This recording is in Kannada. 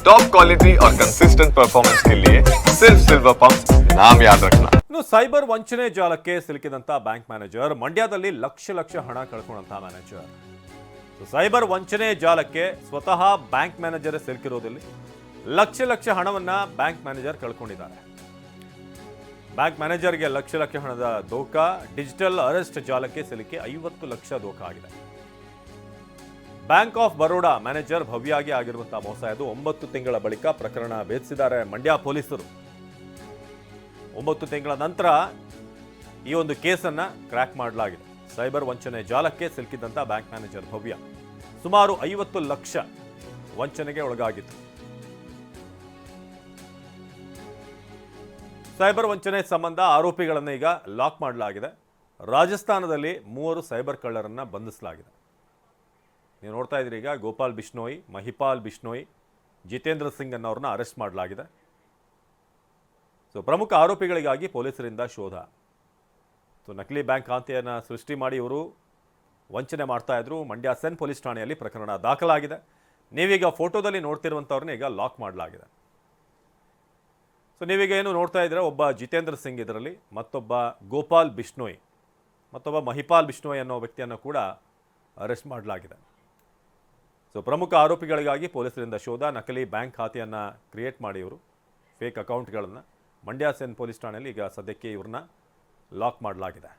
टॉप क्वालिटी और कंसिस्टेंट परफॉर्मेंस के लिए सिर्फ सिल्वर पंप नाम याद रखना ಇನ್ನು ಸೈಬರ್ ವಂಚನೆ ಜಾಲಕ್ಕೆ ಸಿಲುಕಿದಂತ ಬ್ಯಾಂಕ್ ಮ್ಯಾನೇಜರ್ ಮಂಡ್ಯದಲ್ಲಿ ಲಕ್ಷ ಲಕ್ಷ ಹಣ ಕಳ್ಕೊಂಡಂತ ಮ್ಯಾನೇಜರ್ ಸೊ ಸೈಬರ್ ವಂಚನೆ ಜಾಲಕ್ಕೆ ಸ್ವತಃ ಬ್ಯಾಂಕ್ ಮ್ಯಾನೇಜರ್ ಸಿಲುಕಿರೋದಲ್ಲಿ ಲಕ್ಷ ಲಕ್ಷ ಹಣವನ್ನ ಬ್ಯಾಂಕ್ ಮ್ಯಾನೇಜರ್ ಕಳ್ಕೊಂಡಿದ್ದಾರೆ ಬ್ಯಾಂಕ್ ಮ್ಯಾನೇಜರ್ಗೆ ಲಕ್ಷ ಲಕ್ಷ ಹಣದ ದೋಖ ಡಿಜಿಟಲ್ ಅರೆಸ್ಟ್ ಜಾಲಕ್ಕೆ ಸಿಲುಕಿ ಐವತ್ತು ಲಕ್ಷ ದೋಖ ಆಗಿದೆ ಬ್ಯಾಂಕ್ ಆಫ್ ಬರೋಡಾ ಮ್ಯಾನೇಜರ್ ಭವ್ಯಾಗಿ ಆಗಿರುವಂತಹ ಮೋಸ. ಇದು ಒಂಬತ್ತು ತಿಂಗಳ ಬಳಿಕ ಪ್ರಕರಣ ಭೇದಿಸಿದ್ದಾರೆ ಮಂಡ್ಯ ಪೊಲೀಸರು. ಒಂಬತ್ತು ತಿಂಗಳ ನಂತರ ಈ ಒಂದು ಕೇಸನ್ನ ಕ್ರ್ಯಾಕ್ ಮಾಡಲಾಗಿದೆ. ಸೈಬರ್ ವಂಚನೆ ಜಾಲಕ್ಕೆ ಸಿಲುಕಿದ್ದಂಥ ಬ್ಯಾಂಕ್ ಮ್ಯಾನೇಜರ್ ಭವ್ಯ. ಸುಮಾರು ಐವತ್ತು ಲಕ್ಷ ವಂಚನೆಗೆ ಒಳಗಾಗಿತ್ತು. ಸೈಬರ್ ವಂಚನೆ ಸಂಬಂಧ ಆರೋಪಿಗಳನ್ನು ಈಗ ಲಾಕ್ ಮಾಡಲಾಗಿದೆ. ರಾಜಸ್ಥಾನದಲ್ಲಿ ಮೂವರು ಸೈಬರ್ ಕಳ್ಳರನ್ನು ಬಂಧಿಸಲಾಗಿದೆ. ನೀವು ನೋಡ್ತಾ ಇದ್ದೀರಿ ಈಗ ಗೋಪಾಲ್ ಬಿಷ್ಣೋಯ್, ಮಹಿಪಾಲ್ ಬಿಷ್ಣೋಯ್, ಜಿತೇಂದ್ರ ಸಿಂಗ್ ಅನ್ನೋರನ್ನ ಅರೆಸ್ಟ್ ಮಾಡಲಾಗಿದೆ. ಸೊ ಪ್ರಮುಖ ಆರೋಪಿಗಳಿಗಾಗಿ ಪೊಲೀಸರಿಂದ ಶೋಧ. ಸೊ ನಕಲಿ ಬ್ಯಾಂಕ್ ಖಾತೆಯನ್ನು ಸೃಷ್ಟಿ ಮಾಡಿ ಇವರು ವಂಚನೆ ಮಾಡ್ತಾ ಇದ್ರು. ಮಂಡ್ಯ ಸೆನ್ ಪೊಲೀಸ್ ಠಾಣೆಯಲ್ಲಿ ಪ್ರಕರಣ ದಾಖಲಾಗಿದೆ. ನೀವೀಗ ಫೋಟೋದಲ್ಲಿ ನೋಡ್ತಿರುವಂಥವ್ರನ್ನ ಈಗ ಲಾಕ್ ಮಾಡಲಾಗಿದೆ. ಸೊ ನೀವೀಗ ಏನು ನೋಡ್ತಾ ಇದ್ದೀರಾ? ಒಬ್ಬ ಜಿತೇಂದ್ರ ಸಿಂಗ್ ಇದರಲ್ಲಿ, ಮತ್ತೊಬ್ಬ ಗೋಪಾಲ್ ಬಿಷ್ಣೋಯ್, ಮತ್ತೊಬ್ಬ ಮಹಿಪಾಲ್ ಬಿಷ್ಣೋಯ್ ಅನ್ನೋ ವ್ಯಕ್ತಿಯನ್ನು ಕೂಡ ಅರೆಸ್ಟ್ ಮಾಡಲಾಗಿದೆ. ಸೊ ಪ್ರಮುಖ ಆರೋಪಿಗಳಿಗಾಗಿ ಪೊಲೀಸರಿಂದ ಶೋಧ, ನಕಲಿ ಬ್ಯಾಂಕ್ ಖಾತೆಯನ್ನು ಕ್ರಿಯೇಟ್ ಮಾಡಿ ಇವರು ಫೇಕ್ ಅಕೌಂಟ್ಗಳನ್ನು ಮಂಡ್ಯ ಸೆನ್ ಪೊಲೀಸ್ ಠಾಣೆಯಲ್ಲಿ ಈಗ ಸದ್ಯಕ್ಕೆ ಇವ್ರನ್ನ ಲಾಕ್ ಮಾಡಲಾಗಿದೆ.